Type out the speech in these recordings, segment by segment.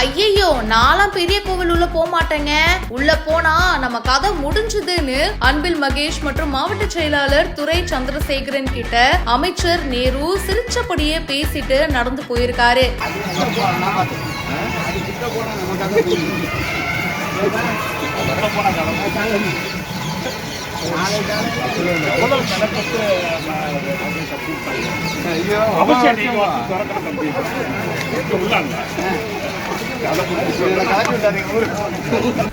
ஐயையோ நாலாம் பெரிய கோவில் உள்ள போக மாட்டேங்க. உள்ள போனா நம்ம கதை முடிஞ்சதுன்னு அன்பில் மகேஷ் மற்றும் மாவட்ட செயலாளர் துரை சந்திரசேகரன் கிட்ட அமைச்சர் நேரு சிரிச்சபடியே பேசிட்டு நடந்து போயிருக்காரு. போனா ஐயோ அவசியம் திறக்கணும் தம்பி. உள்ளாங்க.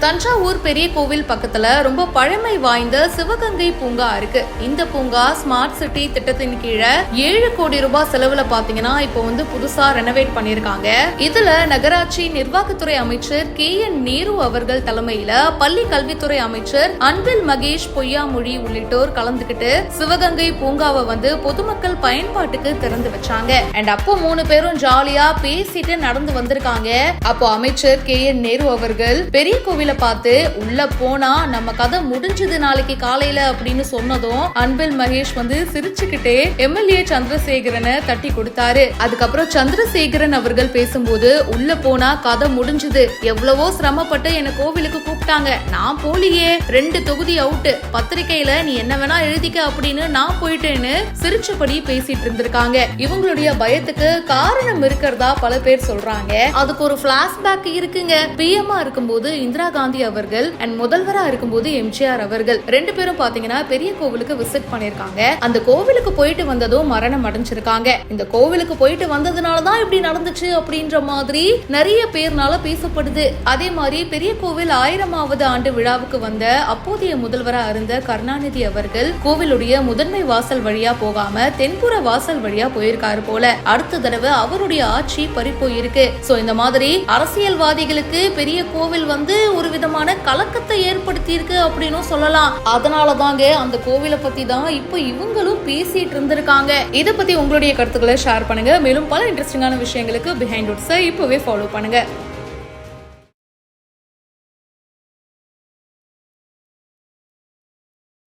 தஞ்சாவூர் பெரிய கோவில் பக்கத்துல ரொம்ப பழமை வாய்ந்த சிவகங்கை பூங்கா இருக்கு. இந்த பூங்கா ஸ்மார்ட் சிட்டி திட்டத்தின் கீழே ஏழு கோடி ரூபாய் செலவுல பாத்தீங்கன்னா இப்போ வந்து புதுசா ரெனோவேட் பண்ணிருக்காங்க. இதுல நகராட்சி நிர்வாகத்துறை அமைச்சர் கே என் நேரு அவர்கள் தலைமையில பள்ளி கல்வித்துறை அமைச்சர் அன்பில் மகேஷ் பொய்யாமொழி உள்ளிட்டோர் கலந்துகிட்டு சிவகங்கை பூங்காவை வந்து பொதுமக்கள் பயன்பாட்டுக்கு திறந்து வச்சாங்க. அண்ட் அப்போ மூணு பேரும் ஜாலியா பேசிட்டு நடந்து வந்திருக்காங்க. அப்போ அமைச்சர் கே. என். நேரு அவர்கள் பெரிய கோவில பார்த்து உள்ள போனா நம்ம கதை முடிஞ்சது நாளைக்கு காலையில அப்படின்னு சொன்னதும் அன்பில் மகேஷ் வந்து சிரிச்சுக்கிட்டே எம்எல்ஏ சந்திரசேகரனை தட்டி கொடுத்தாரு. அதுக்கப்புறம் சந்திரசேகரன் அவர்கள் பேசும்போது உள்ள போனா கதை முடிஞ்சது. எவ்வளவோ சிரமப்பட்டு என்ன கோவிலுக்கு கூப்பிட்டாங்க. நான் போலியே. ரெண்டு தொகுதி அவுட்டு. பத்திரிகையில நீ என்ன வேணா எழுதிக்க அப்படின்னு நான் போயிட்டேன்னு சிரிச்சபடி பேசிட்டு இருந்திருக்காங்க. இவங்களுடைய பயத்துக்கு காரணம் இருக்கிறதா பல பேர் சொல்றாங்க. அதுக்கு ஒரு பிளாஷ்பேக் இருக்குங்க. பிஎம்ஆ இருக்கும்போது இந்திரா காந்தி அவர்கள் அண்ட் முதல்வரா இருக்கும்போது எம்ஜிஆர் அவர்கள் ரெண்டு பேரும் பாத்தீங்கன்னா பெரிய கோவிலுக்கு விசிட் பண்ணிருக்காங்க அந்த கோவிலுக்கு போயிட்டு வந்ததும் மரணம் அடைஞ்சிருக்காங்க. இந்த கோவிலுக்கு போயிட்டு வந்ததுனாலதான் இப்படி நடந்துச்சு அப்படின்ற மாதிரி நிறைய பேர்னால பேசப்படுது. அதே மாதிரி பெரிய கோவில் ஆயிரமாவது ஆண்டு விழாவுக்கு வந்த அப்போதைய முதல்வரா இருந்த கருணாநிதி அவர்கள் கோவிலுடைய முதன்மை வாசல் வழியா போகாம தென்புற வாசல் வழியா போயிருக்காரு போல. அடுத்த தடவை அவருடைய ஆட்சி பறி போயிருக்கு சோ இந்த மாதிரி அரசியல்வாதிகளுக்கு பெரிய கோவில் வந்து ஒரு விதமான கலக்கத்தை ஏற்படுத்தியிருக்கு அப்படின்னு அப்படின்னும் சொல்லலாம். அதனால தாங்க அந்த கோவிலை பத்தி தான் இப்போ இவங்களும் பேசிட்டு இருந்திருக்காங்க. இதை பத்தி உங்களுடைய கருத்துக்களை ஷேர் பண்ணுங்க. மேலும் பல இன்ட்ரெஸ்டிங்கான விஷயங்களுக்கு பிஹைண்ட் இப்பவே ஃபாலோ பண்ணுங்க.